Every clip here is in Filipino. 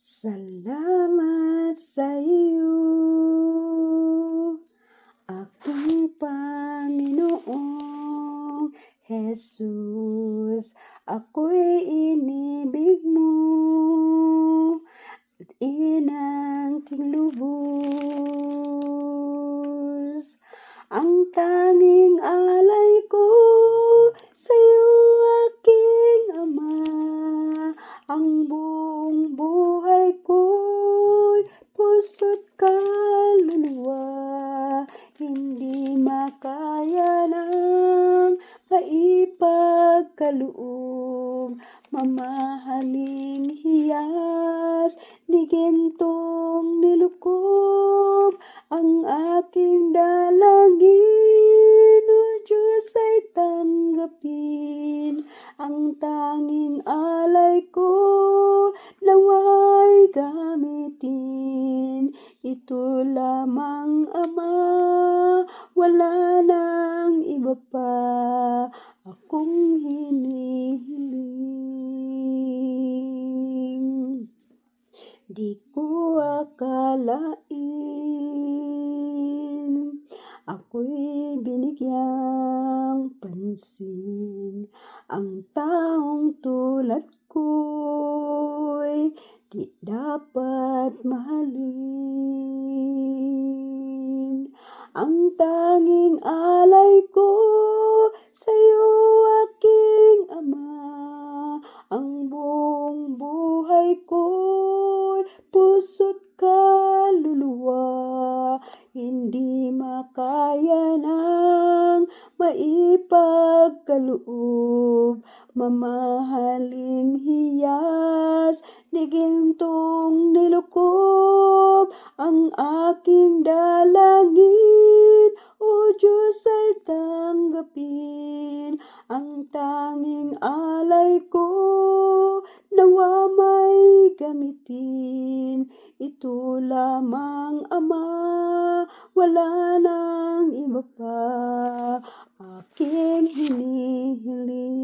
Salamat sa iyo, akong Panginoong Jesus. Ako'y inibig mo, at inangking lubos. Ang tanging alay ko sa'yo, aking Ama, ang buong buhay puso't kaluluwa, hindi makaya ng maipagkaloob, mamahaling hiyas, ni gintong nilukob, ang aking dalangin, O Diyos ay tanggapin, ang tanging alay ko, nawa'y gamitin, ito lamang Ama, wala nang iba pa, akong hinihiling. Di ko akalain, ako'y binigyang pansin, ang taong tulad ko'y di dapat mahalin. Ang tanging alay ko sa'yo, aking Ama, ang buong buhay ko'y puso't kaluluwa, hindi makaya ng maipagkaloob, mamahaling hiyas, ni gintong nilukob, ang aking dalangin, O Diyos ay tanggapin, ang tanging alay ko, nawa may gamitin, ito lamang Ama, wala nang iba pa, aking hinihiling.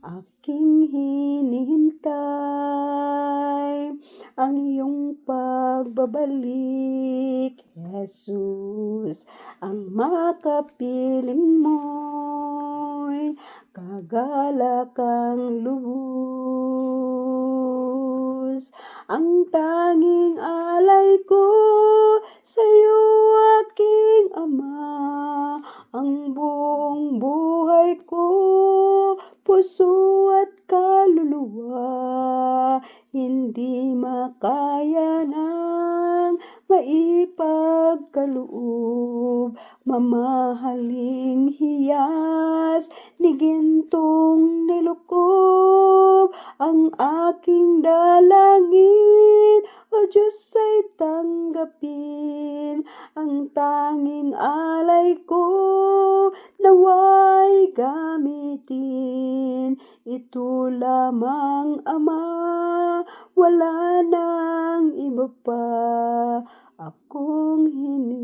Aking hinihintay ang iyong pagbabalik, Jesus, ang makapiling mo'y kagalakang lubos. Ang tanging alay ko sa'yo, aking Ama, ang buong buhay ko, puso at kaluluwa, hindi makaya ng maipagkaloob, mamahaling hiyas, ni gintong nilukob, ang aking dalangin, O Diyos ay tanggapin, ang tanging alay ko, nawa'y gamitin, ito lamang Ama, wala nang iba pa, akong hinihiling.